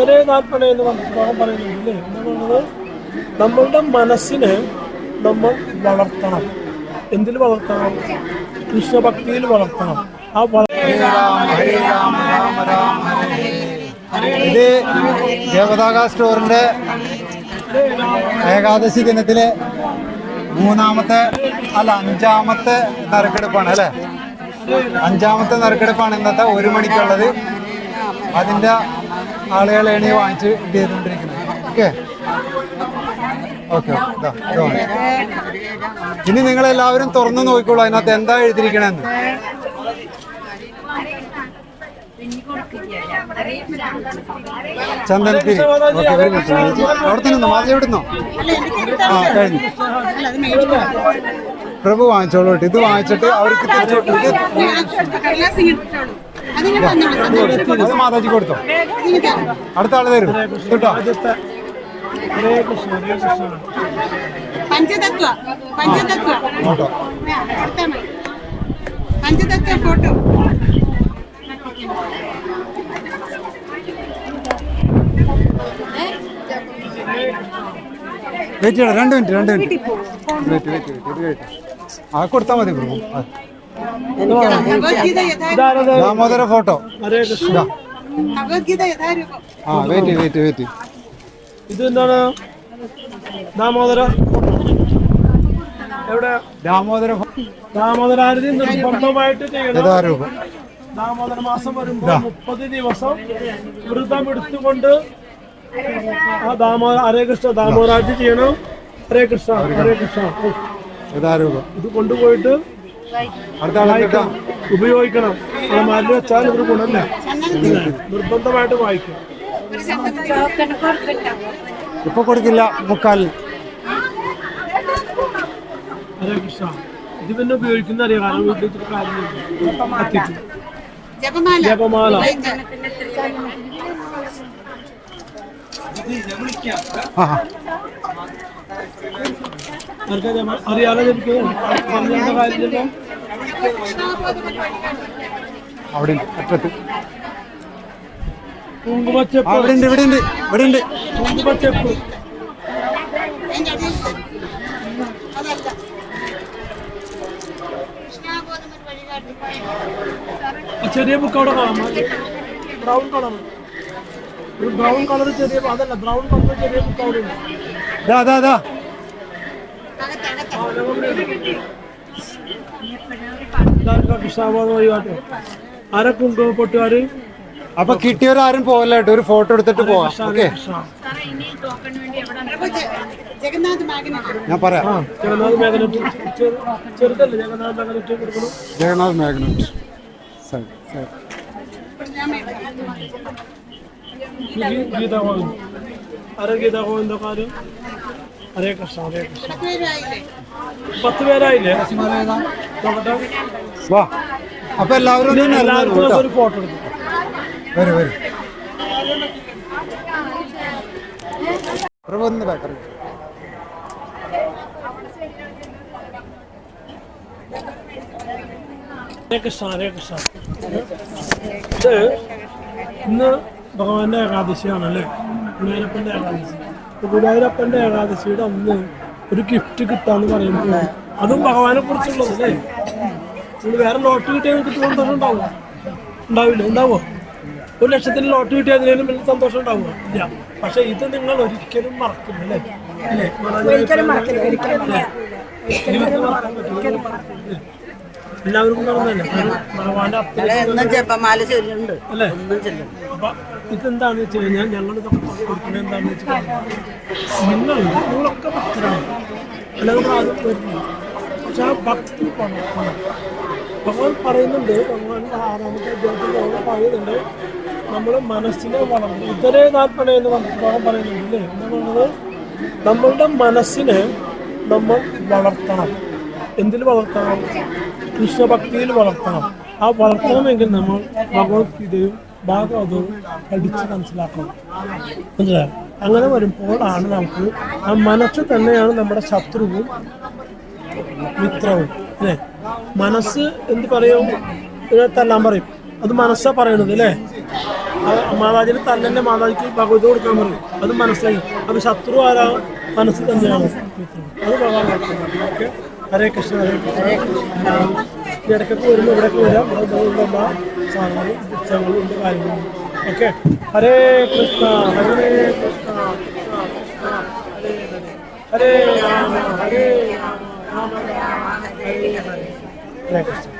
ഉദരേതാത്മന എന്ന് ഭഗവാൻ പറയുന്നുണ്ട് അല്ലേ എന്താ പറയുന്നത്? നമ്മളുടെ മനസ്സിനെ നമ്മൾ വളർത്തണം. എന്തിൽ വളർത്തണം? കൃഷ്ണഭക്തിയിൽ വളർത്തണം. ആ ഇത് ദേവതാക സ്റ്റോറിന്റെ ഏകാദശി ദിനത്തിലെ മൂന്നാമത്തെ അല്ല അഞ്ചാമത്തെ നറുക്കെടുപ്പാണ് അല്ലേ? അഞ്ചാമത്തെ നറുക്കെടുപ്പാണ് ഇന്നത്തെ ഒരു മണിക്കുള്ളത്. അതിന്റെ ആളുകളെയാണ് ഈ വാങ്ങിച്ച് ഇത് ചെയ്തുകൊണ്ടിരിക്കുന്നത്. ഓക്കെ? ഓക്കെ ഇനി നിങ്ങൾ എല്ലാവരും തുറന്നു നോക്കിക്കോളൂ അതിനകത്ത് എന്താ എഴുതിയിരിക്കണെന്ന്. ചന്ദനത്തിരി ഓക്കെ വെരി ഗുഡ് അവിടെ തന്നെ നിന്നോ മാതിരി എവിടെ നിന്നോ? ആ കഴിഞ്ഞു. പ്രഭു വാങ്ങിച്ചോളൂ കേട്ടോ. ഇത് വാങ്ങിച്ചിട്ട് അവർക്ക് തിരിച്ചു കൊടുത്തു അത് മാതാജി കൊടുത്തോ. അടുത്ത ആൾ തരും കേട്ടോ? പഞ്ചതത്വ പഞ്ചതത്വ. പഞ്ചതത്വ ഫോട്ടോ. വെയിറ്റ് ചെയ്യണം രണ്ട് മിനിറ്റ് രണ്ട് minute. Wait wait wait wait. ആ കൊടുത്താൽ മതി പ്രഭു ദാമോദര ഫോട്ടോ. ആ വെയിറ്റ് വെയിറ്റ് വെയിറ്റ് ഇത് എന്താണ് ദാമോദര എവിടെ? ദാമോദര ദാമോദരാരതി നിർബന്ധമായിട്ട് ചെയ്യണം? ദാമോദര മാസം വരുമ്പോൾ മുപ്പത് ദിവസം വ്രതം എടുത്തുകൊണ്ട് ആ ദാമോദര ഹരേ കൃഷ്ണ ദാമോദരാജി ചെയ്യണം. ഹരേ കൃഷ്ണ ഹരേ കൃഷ്ണ. ഇത് കൊണ്ടുപോയിട്ട് വായിക്കണം ഉപയോഗിക്കണം. ആ മാറ്റി വെച്ചാൽ ഒരു ഗുണമില്ല? നിർബന്ധമായിട്ട് വായിക്കും. ഒരു ചട്ടത്തിൽ ഇപ്പൊ കൊടുക്കില്ല മുക്കാലിന് ഹരേ കൃഷ്ണ. ഇത് പിന്നെ ഉപയോഗിക്കുന്ന അറിയാം കാരണം വീട്ടിൽ ഇത്തിരി കാര്യമില്ല ജപമാല. ആ ഇവിടെ ഉണ്ട് ഇവിടെ ഉണ്ട് ചെറിയ ബുക്ക് അവിടെ കാണാം. ബ്രൗൺ കളർ ഒരു ബ്രൗൺ കളർ ചെറിയ അതല്ല ബ്രൗൺ കളർ ചെറിയ ബുക്ക് അവിടെ ഉണ്ട്. ദാ ദാ ദാ. അകത്തകത്ത് ആ, ഞങ്ങളുടെ ഇതാർക്കാ കൃഷ്ണാബോധം വഴികാട്ട് ആരെ കുങ്കുമ പൊട്ടുകാര് അപ്പൊ കിട്ടിയവരാരും പോകല്ല കേട്ടോ ഒരു ഫോട്ടോ എടുത്തിട്ട് പോവാം ഓക്കെ മാഗ്നറ്റ് ഞാൻ പറയാം. ജഗന്നാഥ് മേഖലറ്റ് ചെറുതല്ലേ ജഗന്നാഥ് കൊടുക്കണം? ജഗന്നാഥ് മാഗ്നറ്റ് സരി സരി ഞാൻ മേടിക്കാം. ഗീതാ ഗോവിന്ദ് ആരെ ഗീതാ ഗോവിന്ദക്കാര് ഹരേ കൃഷ്ണ ഹരേ കൃഷ്ണ. പത്ത് പേരായില്ലേ? വാ. അപ്പൊ എല്ലാവരും എല്ലാവർക്കും ഒരു ഫോട്ടോ എടുത്തു വരും വരൂ. പ്രഭു ഒന്ന് ഹരേ കൃഷ്ണ ഹരേ കൃഷ്ണ. ഇത് ഇന്ന് ഭഗവാന്റെ ഏകാദശിയാണല്ലേ? ഗുരുവായൂരപ്പന്റെ ഏകാദശി. അപ്പൊ ഗുരുവായൂരപ്പന്റെ ഏകാദശിയുടെ അന്ന് ഒരു ഗിഫ്റ്റ് കിട്ടാന്ന് പറയുമ്പോൾ അതും ഭഗവാനെ കുറിച്ചുള്ളത് അല്ലേ നിങ്ങൾ വേറെ ലോട്ട് കിട്ടിയാൽ നിങ്ങൾക്ക് സന്തോഷം ഉണ്ടാവുമോ? ഉണ്ടാവില്ല. ഉണ്ടാവോ ഒരു ലക്ഷത്തിന് ലോട്ട് കിട്ടിയാൽ അതിനേലും വലിയ സന്തോഷം ഉണ്ടാവുമോ? ഇല്ല. പക്ഷെ ഇത് നിങ്ങൾ ഒരിക്കലും മറക്കില്ല അല്ലേ? എല്ലാവർക്കും നടന്നല്ലേ ഭഗവാന്റെ അത്രയും എന്നും ജപമാല ചൊല്ലുന്നുണ്ട്. അല്ലേ? എന്നും ചൊല്ലും അപ്പൊ ഇതെന്താണെന്ന് വെച്ച് കഴിഞ്ഞാൽ ഞങ്ങൾ ഇതൊക്കെ കൊടുക്കുന്നത് എന്താണെന്ന് വെച്ച് കഴിഞ്ഞാൽ നിങ്ങൾ നിങ്ങളൊക്കെ ഭക്തരാണ്. അല്ലാതെ നമ്മൾ ആദ്യം വരുന്നില്ല. പക്ഷെ ആ ഭക്തി പണം ഭഗവാൻ പറയുന്നുണ്ട് ഭഗവാൻ ആറാമത്തെ അധ്യായത്തിൽ ഭഗവാൻ പറയുന്നുണ്ട്. നമ്മൾ മനസ്സിനെ വളർന്നു ഉദരേതാത്മന എന്ന് ഭഗവാൻ പറയുന്നുണ്ട് അല്ലേ എന്താ പറയുന്നത്? നമ്മളുടെ മനസ്സിനെ നമ്മൾ വളർത്തണം. എന്തിൽ വളർത്തണം? കൃഷ്ണഭക്തിയിൽ വളർത്തണം. ആ വളർത്തണമെങ്കിൽ നമ്മൾ ഭഗവത്ഗീതയും ഭാഗവതവും പഠിച്ച് മനസ്സിലാക്കണം. മനസ്സിലായോ? അങ്ങനെ വരുമ്പോഴാണ് നമുക്ക് ആ മനസ്സ് തന്നെയാണ് നമ്മുടെ ശത്രുവും മിത്രവും അല്ലേ? മനസ്സ് എന്ത് പറയും? തല്ലാൻ പറയും. അത് മനസ്സാ പറയണത് അല്ലേ? മാതാജിന് തന്നെ മാതാജിക്ക് ഭഗവത് കൊടുക്കാൻ പറയും. അത് മനസ്സിലായി. അത് ശത്രു ആരാ? മനസ്സ് തന്നെയാണ്. അത് ഭഗവാൻ ഹരേ കൃഷ്ണ ഹരേ കൃഷ്ണ. ഇടയ്ക്കൊക്കെ വരുമ്പോൾ ഇവിടെയൊക്കെ വരാം. ഇവിടെ സാധനങ്ങളും പുസ്തകങ്ങളും ഉണ്ട് കാര്യങ്ങളും ഓക്കെ? ഹരേ കൃഷ്ണ ഹരേ കൃഷ്ണ ഹരേ ഹരേ ഹരേ കൃഷ്ണ